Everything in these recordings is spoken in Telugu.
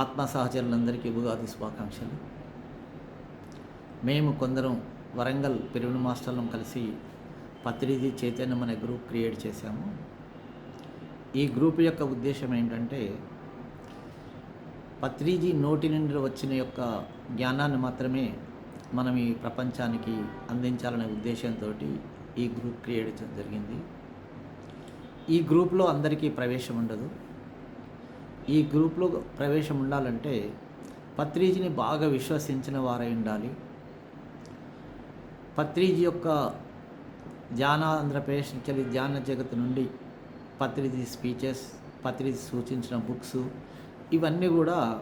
ఆత్మ సహచరులందరికీ ఉగాది శుభాకాంక్షలు. మేము కొందరం వరంగల్ పెరుగు మాస్టర్లను కలిసి పత్రిది చైతన్యం అనే గ్రూప్ క్రియేట్ చేశాము. ఈ గ్రూప్ యొక్క ఉద్దేశం ఏంటంటే పత్రిజీ నోటి నుండి వచ్చిన యొక్క జ్ఞానాన్ని మాత్రమే మనం ఈ ప్రపంచానికి అందించాలనే ఉద్దేశంతో ఈ గ్రూప్ క్రియేట్ చేయడం జరిగింది. ఈ గ్రూప్లో అందరికీ ప్రవేశం ఉండదు. ఈ గ్రూప్లో ప్రవేశం ఉండాలంటే పత్రిజీని బాగా విశ్వసించిన వారై ఉండాలి. పత్రిజీ యొక్క ధ్యాన ఆంధ్రప్రదేశ్ నుంచి ధ్యాన జగత్ నుండి పత్రిజీ స్పీచెస్ పత్రిజీ సూచించిన బుక్స్ ఇవన్నీ కూడా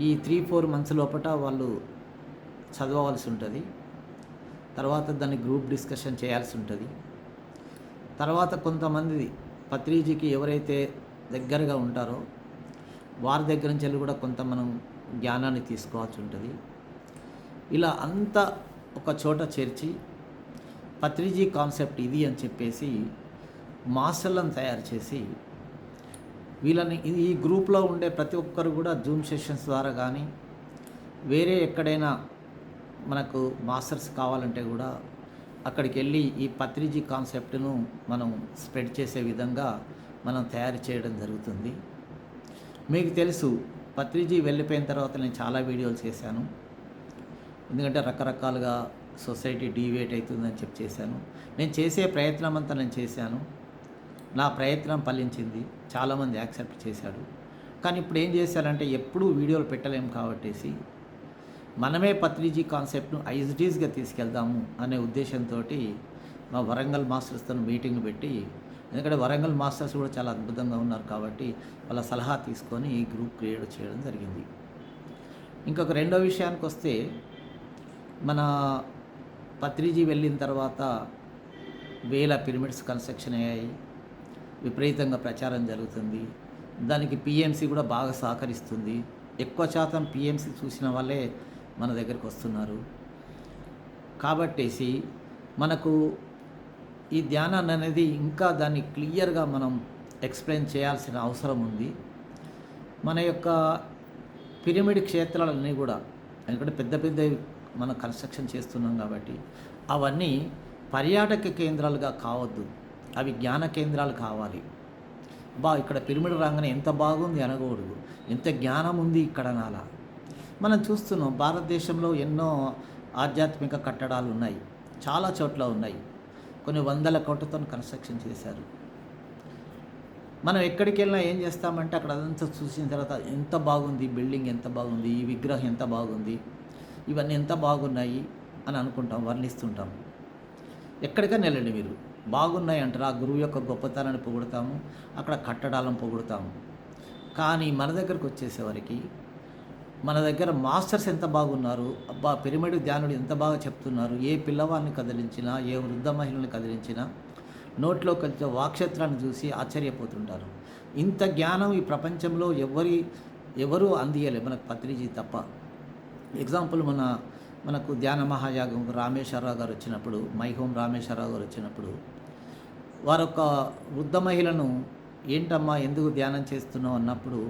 ఈ త్రీ ఫోర్ మంత్స్ లోపల వాళ్ళు చదవవలసి ఉంటుంది. తర్వాత దాన్ని గ్రూప్ డిస్కషన్ చేయాల్సి ఉంటుంది. తర్వాత కొంతమంది పత్రిజీకి ఎవరైతే దగ్గరగా ఉంటారో వారి దగ్గర నుంచి వెళ్ళి కూడా కొంత మనం జ్ఞానాన్ని తీసుకోవాల్సి ఉంటుంది. ఇలా అంతా ఒక చోట చేర్చి పత్రిజీ కాన్సెప్ట్ ఇది అని చెప్పేసి మాస్టర్లను తయారు చేసి వీళ్ళని ఇది- ఈ గ్రూప్లో ఉండే ప్రతి ఒక్కరు కూడా జూమ్ సెషన్స్ ద్వారా కానీ వేరే ఎక్కడైనా మనకు మాస్టర్స్ కావాలంటే కూడా అక్కడికి వెళ్ళి ఈ పత్రిజీ కాన్సెప్ట్ను మనం స్ప్రెడ్ చేసే విధంగా మనం తయారు చేయడం జరుగుతుంది. మీకు తెలుసు పత్రిజీ వెళ్ళిపోయిన తర్వాత నేను చాలా వీడియోలు చేశాను. ఎందుకంటే రకరకాలుగా సొసైటీ డీవియేట్ అవుతుందని చెప్పి చేశాను. నేను చేసే ప్రయత్నం అంతా నేను చేశాను. నా ప్రయత్నం ఫలించింది. చాలామంది యాక్సెప్ట్ చేశాడు కానీ ఇప్పుడు ఏం చేశారంటే ఎప్పుడూ వీడియోలు పెట్టలేము కాబట్టేసి మనమే పత్రిజీ కాన్సెప్ట్ను ఐజ్డీస్గా తీసుకెళ్దాము అనే ఉద్దేశంతో మా వరంగల్ మాస్టర్స్తో మీటింగ్ పెట్టి ఎందుకంటే వరంగల్ మాస్టర్స్ కూడా చాలా అద్భుతంగా ఉన్నారు కాబట్టి వాళ్ళ సలహా తీసుకొని ఈ గ్రూప్ క్రియేట్ చేయడం జరిగింది. ఇంకొక రెండో విషయానికి వస్తే మన పత్రిజీ వెళ్ళిన తర్వాత వేల పిరమిడ్స్ కన్స్ట్రక్షన్ అయ్యాయి. విపరీతంగా ప్రచారం జరుగుతుంది. దానికి పిఎంసి కూడా బాగా సహకరిస్తుంది. ఎక్కువ శాతం పిఎంసి చూసిన వాళ్ళే మన దగ్గరికి వస్తున్నారు. కాబట్టేసి మనకు ఈ ధ్యానాన్ని అనేది ఇంకా దాన్ని క్లియర్గా మనం ఎక్స్ప్లెయిన్ చేయాల్సిన అవసరం ఉంది. మన యొక్క పిరమిడ్ క్షేత్రాలన్నీ కూడా ఎందుకంటే పెద్ద పెద్ద మనం కన్స్ట్రక్షన్ చేస్తున్నాం కాబట్టి అవన్నీ పర్యాటక కేంద్రాలుగా కావద్దు. అవి జ్ఞాన కేంద్రాలు కావాలి. బా ఇక్కడ పిరమిడ్ రాగానే ఎంత బాగుంది అనకూడదు. ఎంత జ్ఞానం ఉంది ఇక్కడ నాలా. మనం చూస్తున్నాం భారతదేశంలో ఎన్నో ఆధ్యాత్మిక కట్టడాలు ఉన్నాయి. చాలా చోట్ల ఉన్నాయి. కొన్ని వందల కోట్లతో కన్స్ట్రక్షన్ చేశారు. మనం ఎక్కడికి వెళ్ళినా ఏం చేస్తామంటే అక్కడ అదంతా చూసిన తర్వాత ఎంత బాగుంది బిల్డింగ్ ఎంత బాగుంది ఈ విగ్రహం ఎంత బాగుంది ఇవన్నీ ఎంత బాగున్నాయి అని అనుకుంటాం వర్ణిస్తుంటాం. ఎక్కడికైనా వెళ్ళండి మీరు. బాగున్నాయి అంటారు ఆ గురువు యొక్క గొప్పతనాన్ని పొగుడతాము అక్కడ కట్టడాలను పొగుడతాము. కానీ మన దగ్గరకు వచ్చేసేవారికి మన దగ్గర మాస్టర్స్ ఎంత బాగున్నారు? అబ్బా పిరమిడ్ ధ్యానుడు ఎంత బాగా చెప్తున్నారు? ఏ పిల్లవాడిని కదిలించినా ఏ వృద్ధ మహిళని కదిలించినా నోట్లో కలిసే వాక్షత్రాన్ని చూసి ఆశ్చర్యపోతుంటారు. ఇంత జ్ఞానం ఈ ప్రపంచంలో ఎవరి ఎవరూ అందియలే. మనకు పత్రిజీ తప్ప. ఎగ్జాంపుల్ మన మనకు ధ్యాన మహాయాగం రామేశ్వరరావు గారు వచ్చినప్పుడు మై హోమ్ రామేశ్వరరావు గారు వచ్చినప్పుడు వారొక వృద్ధ మహిళను ఏంటమ్మా ఎందుకు ధ్యానం చేస్తున్నావు? అన్నప్పుడు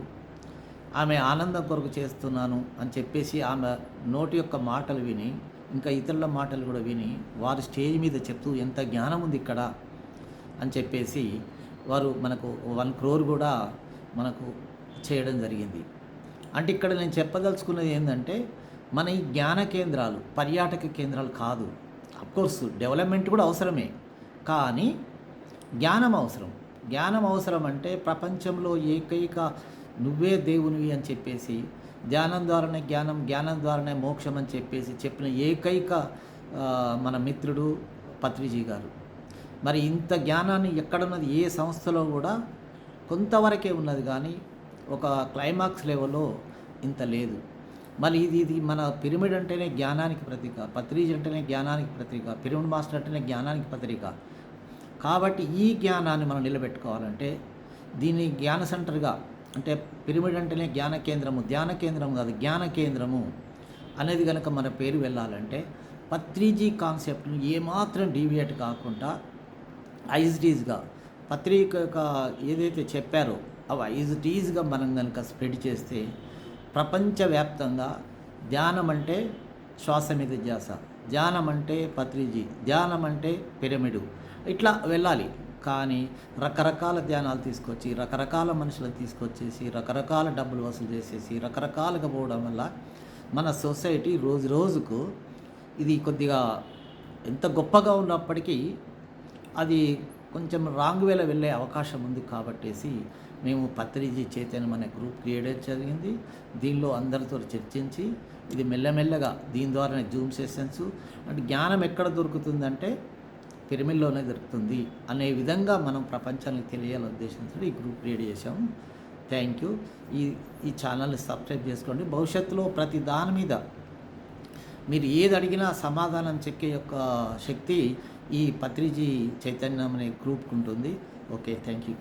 ఆమె ఆనందం కొరకు చేస్తున్నాను అని చెప్పేసి ఆమె నోటి యొక్క మాటలు విని ఇంకా ఇతరుల మాటలు కూడా విని వారు స్టేజ్ మీద చెప్తూ ఎంత జ్ఞానం ఉంది ఇక్కడ? అని చెప్పేసి వారు మనకు వన్ క్రోర్ కూడా మనకు చేయడం జరిగింది. అంటే ఇక్కడ నేను చెప్పదలుచుకున్నది ఏంటంటే మన ఈ జ్ఞాన కేంద్రాలు పర్యాటక కేంద్రాలు కాదు. అఫ్కోర్స్ డెవలప్మెంట్ కూడా అవసరమే. కానీ జ్ఞానం అవసరం. జ్ఞానం అవసరం అంటే ప్రపంచంలో ఏకైక నువ్వే దేవునివి అని చెప్పేసి ధ్యానం ద్వారానే జ్ఞానం జ్ఞానం ద్వారానే మోక్షం అని చెప్పేసి చెప్పిన ఏకైక మన మిత్రుడు పత్రిజీ గారు. మరి ఇంత జ్ఞానాన్ని ఎక్కడున్నది? ఏ సంస్థలో కూడా కొంతవరకే ఉన్నది కానీ ఒక క్లైమాక్స్ లెవెల్లో ఇంత లేదు. మరి ఇది ఇది మన పిరమిడ్ అంటేనే జ్ఞానానికి ప్రతీక పత్రిజ్ అంటేనే జ్ఞానానికి ప్రతీక పిరమిడ్ మాస్టర్ అంటేనే జ్ఞానానికి ప్రతీక. కాబట్టి ఈ జ్ఞానాన్ని మనం నిలబెట్టుకోవాలంటే దీన్ని జ్ఞాన సెంటర్గా అంటే పిరమిడ్ అంటేనే జ్ఞాన కేంద్రము. ధ్యాన కేంద్రం కాదు జ్ఞాన కేంద్రము అనేది కనుక మన పేరు వెళ్ళాలంటే పత్రిజీ కాన్సెప్ట్ను ఏమాత్రం డీవియేట్ కాకుండా ఐజ్డీజ్గా పత్రిక యొక్క ఏదైతే చెప్పారో అవి ఐజ్డీజ్గా మనం కనుక స్ప్రెడ్ చేస్తే ప్రపంచవ్యాప్తంగా ధ్యానం అంటే శ్వాస మీద ధ్యాస ధ్యానం అంటే పత్రిజీ ధ్యానం అంటే పిరమిడు. ఇట్లా వెళ్ళాలి. కానీ రకరకాల ధ్యానాలు తీసుకొచ్చి రకరకాల మనుషులు తీసుకొచ్చేసి రకరకాల డబ్బులు వసూలు చేసేసి రకరకాలుగా పోవడం వల్ల మన సొసైటీ రోజు రోజుకు ఇది కొద్దిగా ఎంత గొప్పగా ఉన్నప్పటికీ అది కొంచెం రాంగ్ వేలో వెళ్ళే అవకాశం ఉంది కాబట్టేసి మేము పత్రిజీ చైతన్యం అనే గ్రూప్ క్రియేట్ జరిగింది. దీనిలో అందరితో చర్చించి ఇది మెల్లమెల్లగా దీని ద్వారానే జూమ్ సెషన్స్ అంటే జ్ఞానం ఎక్కడ దొరుకుతుందంటే పిరమిడ్లోనే దొరుకుతుంది అనే విధంగా మనం ప్రపంచానికి తెలియాలని ఉద్దేశంతో ఈ గ్రూప్ క్రియేట్ చేసాము థ్యాంక్ యూ. ఈ ఈ ఛానల్ని సబ్స్క్రైబ్ చేసుకోండి. భవిష్యత్తులో ప్రతి దాని మీద మీరు ఏది అడిగినా సమాధానం చెక్కే యొక్క శక్తి ఈ పత్రిజీ చైతన్యం అనే గ్రూప్కి ఉంటుంది. Okay thank you.